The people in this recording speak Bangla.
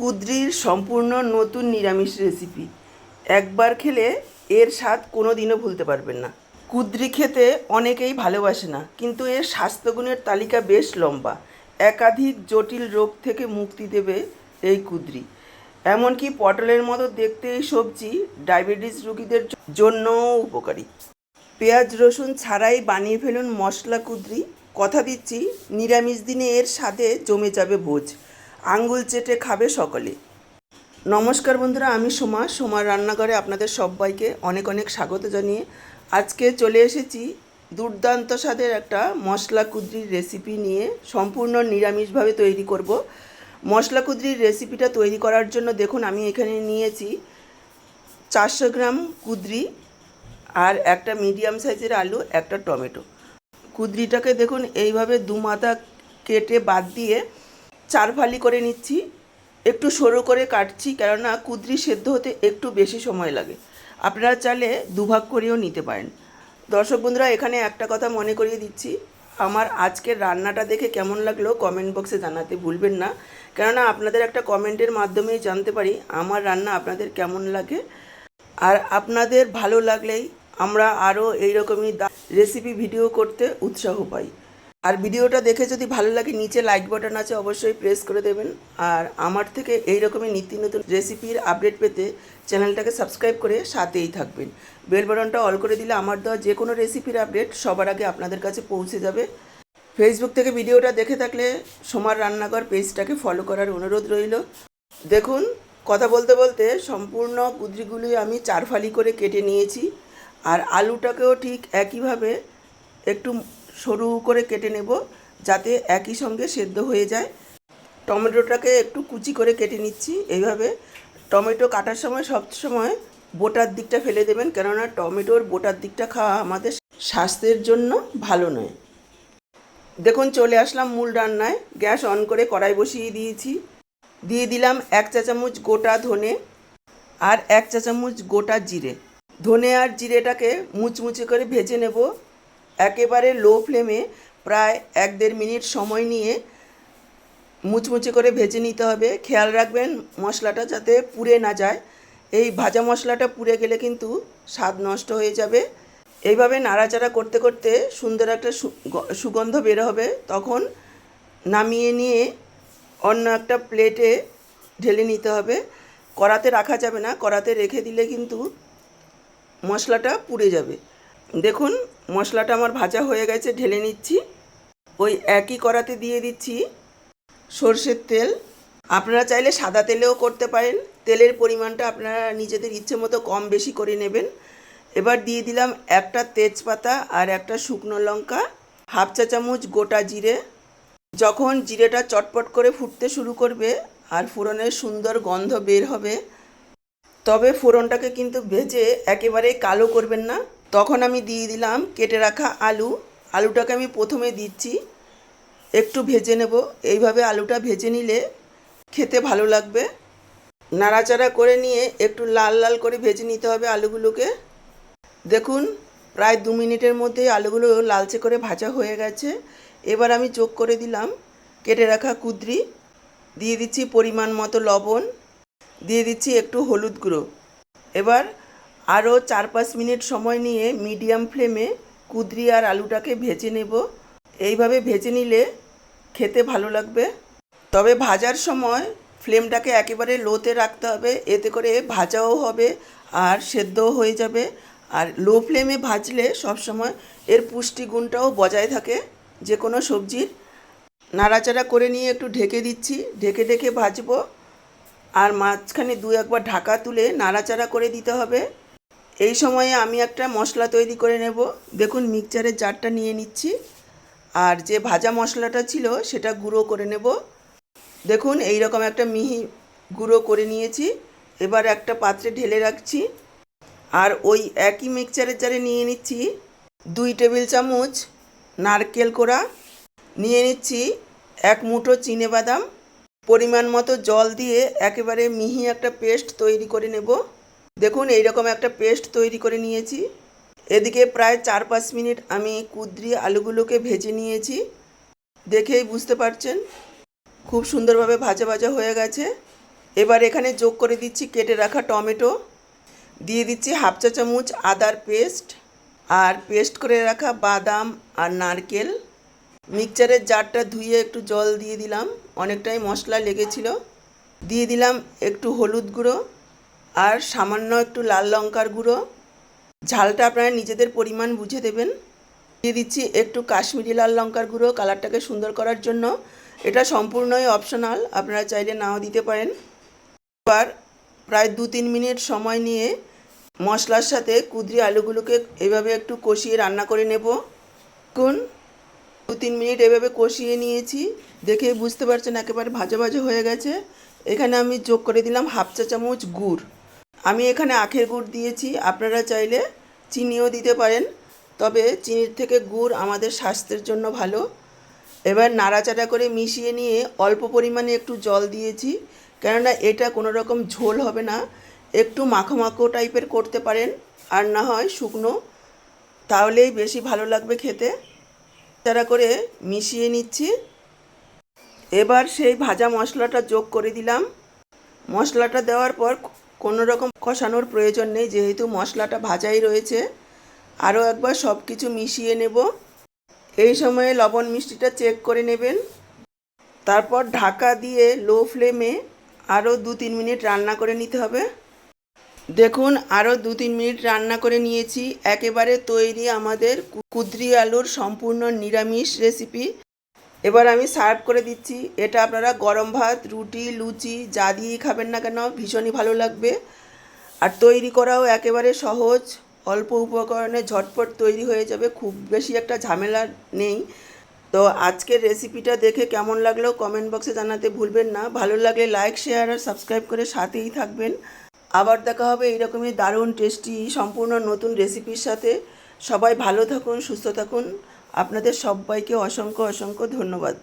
কুদ্রির সম্পূর্ণ নতুন নিরামিষ রেসিপি একবার খেলে এর স্বাদ কোনো দিনও ভুলতে পারবেন না। কুদ্রি খেতে অনেকেই ভালোবাসে না, কিন্তু এর স্বাস্থ্যগুণের তালিকা বেশ লম্বা। একাধিক জটিল রোগ থেকে মুক্তি দেবে এই কুদ্রি। এমনকি পটলের মতো দেখতে এই সবজি ডায়াবেটিস রোগীদের জন্যও উপকারী। পেঁয়াজ, রসুন ছাড়াই বানিয়ে ফেলুন মশলা কুদ্রি। কথা দিচ্ছি, নিরামিষ দিনে এর স্বাদে জমে যাবে ভোজ আঙ্গুল চেটে খাবে সকলে। নমস্কার বন্ধুরা, আমি সোমা। সোমার রান্নাঘরে আপনাদের সবাইকে অনেক অনেক স্বাগত জানিয়ে আজকে চলে এসেছি দুর্দান্ত স্বাদের একটা মশলা কুদ্রির রেসিপি নিয়ে সম্পূর্ণ নিরামিষভাবে তৈরি করব। মশলা কুদ্রির রেসিপিটা তৈরি করার জন্য দেখুন, আমি এখানে নিয়েছি চারশো গ্রাম কুদ্রি আর একটা মিডিয়াম সাইজের আলু, একটা টমেটো। কুদ্রিটাকে দেখুন, এইভাবে দু মাথা কেটে বাদ দিয়ে চার ফালি করে নিচ্ছি, একটু সরু করে কাটছি, কেননা কুদ্রি সেদ্ধ হতে একটু বেশি সময় লাগে। আপনারা চাইলে দুভাগ করেও নিতে পারেন। দর্শক বন্ধুরা, এখানে একটা কথা মনে করিয়ে দিচ্ছি। আমার আজকের রান্নাটা দেখে কেমন লাগল কমেন্ট বক্সে জানাতে ভুলবেন না। কেননা আপনাদের একটা কমেন্টের মাধ্যমেই জানতে পারি আমার রান্না আপনাদের কেমন লাগে। আর আপনাদের ভালো লাগলেই আমরা আরও এইরকমই রেসিপি ভিডিও করতে উৎসাহ পাই। আর ভিডিওটা দেখে যদি ভালো লাগে, নিচে লাইক বাটন আছে, অবশ্যই প্রেস করে দেবেন। আর আমার থেকে এই রকমই নিত্য নতুন রেসিপির আপডেট পেতে চ্যানেলটাকে সাবস্ক্রাইব করে সাথেই থাকবেন। বেল বাটনটা অল করে দিলে আমার দেওয়া যে কোনো রেসিপির আপডেট সবার আগে আপনাদের কাছে পৌঁছে যাবে। ফেসবুক থেকে ভিডিওটা দেখে থাকলে সোমার রান্নাঘর পেজটাকে ফলো করার অনুরোধ রইল। দেখুন, কথা বলতে বলতে সম্পূর্ণ কুদ্রিগুলি আমি চারফালি করে কেটে নিয়েছি। আর আলুটাকেও ঠিক একইভাবে একটু সরু করে কেটে নেব যাতে একই সঙ্গে সেদ্ধ হয়ে যায়। টমেটোটাকে একটু কুচি করে কেটে নিচ্ছি। এইভাবে টমেটো কাটার সময় সব সময় বোটার দিকটা ফেলে দেবেন, কেননা টমেটোর বোটার দিকটা খাওয়া আমাদের স্বাস্থ্যের জন্য ভালো নয়। দেখুন, চলে আসলাম মূল রান্নায়। গ্যাস অন করে কড়াই বসিয়ে দিয়েছি। দিয়ে দিলাম এক চা চামচ গোটা ধনে আর এক চা চামচ গোটা জিরে। ধনে আর জিরেটাকে মুচমুচে করে ভেজে নেব। একেবারে লো ফ্লেমে প্রায় এক দেড় মিনিট সময় নিয়ে মুচমুচে করে ভেজে নিতে হবে। খেয়াল রাখবেন মশলাটা যাতে পুড়ে না যায়। এই ভাজা মশলাটা পুড়ে গেলে কিন্তু স্বাদ নষ্ট হয়ে যাবে। এইভাবে নাড়াচাড়া করতে করতে সুন্দর একটা সুগন্ধ বের হবে। তখন নামিয়ে নিয়ে অন্য একটা প্লেটে ঢেলে নিতে হবে। কড়াতে রাখা যাবে না। কড়াতে রেখে দিলে কিন্তু মশলাটা পুড়ে যাবে। দেখুন, মশলাটা আমার ভাজা হয়ে গেছে, ঢেলে নিচ্ছি। ওই একই কড়াতে দিয়ে দিচ্ছি সর্ষের তেল। আপনারা চাইলে সাদা তেলেও করতে পারেন। তেলের পরিমাণটা আপনারা নিজেদের ইচ্ছে মতো কম বেশি করে নেবেন। এবার দিয়ে দিলাম একটা তেজপাতা আর একটা শুকনো লঙ্কা, হাফ চা চামচ গোটা জিরে। যখন জিরেটা চটপট করে ফুটতে শুরু করবে আর ফোড়নের সুন্দর গন্ধ বের হবে, তবে ফোড়নটাকে কিন্তু ভেজে একেবারেই কালো করবেন না। তখন আমি দিয়ে দিলাম কেটে রাখা আলু। আলুটাকে আমি প্রথমে দিচ্ছি। একটু ভেজে নেব। এইভাবে আলুটা ভেজে নিলে খেতে ভালো লাগবে। নাড়াচাড়া করে নিয়ে একটু লাল লাল করে ভেজে নিতে হবে আলুগুলোকে। দেখুন, প্রায় দু মিনিটের মধ্যে আলুগুলো লালচে করে ভাজা হয়ে গেছে। এবার আমি যোগ করে দিলাম কেটে রাখা কুদ্রি। দিয়ে দিচ্ছি পরিমাণ মতো লবণ। দিয়ে দিচ্ছি একটু হলুদ গুঁড়ো। এবার আরও চার পাঁচ মিনিট সময় নিয়ে মিডিয়াম ফ্লেমে কুদ্রি আর আলুটাকে ভেজে নেব। এইভাবে ভেজে নিলে খেতে ভালো লাগবে। তবে ভাজার সময় ফ্লেমটাকে একেবারে লোতে রাখতে হবে। এতে করে ভাজাও হবে আর সেদ্ধও হয়ে যাবে। আর লো ফ্লেমে ভাজলে সবসময় এর পুষ্টিগুণটাও বজায় থাকে যে কোনো সবজির। নাড়াচাড়া করে নিয়ে একটু ঢেকে দিচ্ছি। ঢেকে ঢেকে ভাজবো। আর মাঝখানে দু একবার ঢাকা তুলে নাড়াচাড়া করে দিতে হবে। এই সময়ে আমি একটা মশলা তৈরি করে নেব। দেখুন, মিক্সচারের জারটা নিয়ে নিচ্ছি। আর যে ভাজা মশলাটা ছিল, সেটা গুঁড়ো করে নেব। দেখুন এই রকম একটা মিহি গুঁড়ো করে নিয়েছি। এবার একটা পাত্রে ঢেলে রাখছি। আর ওই একই মিক্সচারের জারে নিয়ে নিচ্ছি দুই টেবিল চামচ নারকেল কোড়া। নিয়ে নিচ্ছি এক মুঠো চিনে বাদাম। পরিমাণ মতো জল দিয়ে একেবারে মিহি একটা পেস্ট তৈরি করে নেব। দেখুন, এইরকম একটা পেস্ট তৈরি করে নিয়েছি। এদিকে প্রায় চার পাঁচ মিনিট আমি কুদ্রি আলুগুলোকে ভেজে নিয়েছি। দেখেই বুঝতে পারছেন, খুব সুন্দরভাবে ভাজা ভাজা হয়ে গেছে। এবার এখানে যোগ করে দিচ্ছি কেটে রাখা টমেটো। দিয়ে দিচ্ছি হাফ চা চামচ আদার পেস্ট আর পেস্ট করে রাখা বাদাম আর নারকেল। মিক্সচারের জারটা ধুয়ে একটু জল দিয়ে দিলাম, অনেকটাই মশলা লেগেছিল। দিয়ে দিলাম একটু হলুদ গুঁড়ো। আর সামান্য একটু লাল লঙ্কার গুঁড়ো। ঝালটা আপনারা নিজেদের পরিমাণ বুঝে দেবেন। দিয়ে দিচ্ছি একটু কাশ্মীরি লাল লঙ্কার গুঁড়ো কালারটাকে সুন্দর করার জন্য। এটা সম্পূর্ণই অপশনাল, আপনারা চাইলে নাও দিতে পারেন। এবার প্রায় দু তিন মিনিট সময় নিয়ে মশলার সাথে কুদরি আলুগুলোকে এভাবে একটু কষিয়ে রান্না করে নেব। কোন দু তিন মিনিট এভাবে কষিয়ে নিয়েছি। দেখে বুঝতে পারছেন একেবারে ভাজা ভাজা হয়ে গেছে। এখানে আমি যোগ করে দিলাম হাফ চা চামচ গুড়। আমি এখানে আখের গুড় দিয়েছি, আপনারা চাইলে চিনিও দিতে পারেন। তবে চিনির থেকে গুড় আমাদের স্বাস্থ্যের জন্য ভালো। এবার নাড়াচাড়া করে মিশিয়ে নিয়ে অল্প পরিমাণে একটু জল দিয়েছি, কেননা এটা কোনো রকম ঝোল হবে না। একটু মাখো মাখো টাইপের করতে পারেন, আর না হয় শুকনো, তাহলেই বেশি ভালো লাগবে খেতে। তারা করে মিশিয়ে নিচ্ছি। এবার সেই ভাজা মশলাটা যোগ করে দিলাম। মশলাটা দেওয়ার পর কোনো রকম কষানোর প্রয়োজন নেই, যেহেতু মশলাটা ভাজাই রয়েছে। আরও একবার সব কিছু মিশিয়ে নেব। এই সময়ে লবণ মিষ্টিটা চেক করে নেবেন। তারপর ঢাকা দিয়ে লো ফ্লেমে আরও দু তিন মিনিট রান্না করে নিতে হবে। দেখুন, আরও দু তিন মিনিট রান্না করে নিয়েছি। একেবারে তৈরি আমাদের কুদ্রি আলুর সম্পূর্ণ নিরামিষ রেসিপি। এবার আমি সার্ভ করে দিচ্ছি। এটা আপনারা গরম ভাত, রুটি, লুচি, যা দিয়েই খাবেন না কেন, ভীষণই ভালো লাগবে। আর তৈরি করাও একেবারে সহজ। অল্প উপকরণে ঝটপট তৈরি হয়ে যাবে, খুব বেশি একটা ঝামেলা নেই। তো আজকের রেসিপিটা দেখে কেমন লাগল কমেন্ট বক্সে জানাতে ভুলবেন না। ভালো লাগলে লাইক শেয়ার আর সাবস্ক্রাইব করে সাথেই থাকবেন। আবার দেখা হবে এইরকমই দারুণ টেস্টি সম্পূর্ণ নতুন রেসিপির সাথে। সবাই ভালো থাকুন, সুস্থ থাকুন। আপনাদের সবাইকে অসংখ্য অসংখ্য ধন্যবাদ।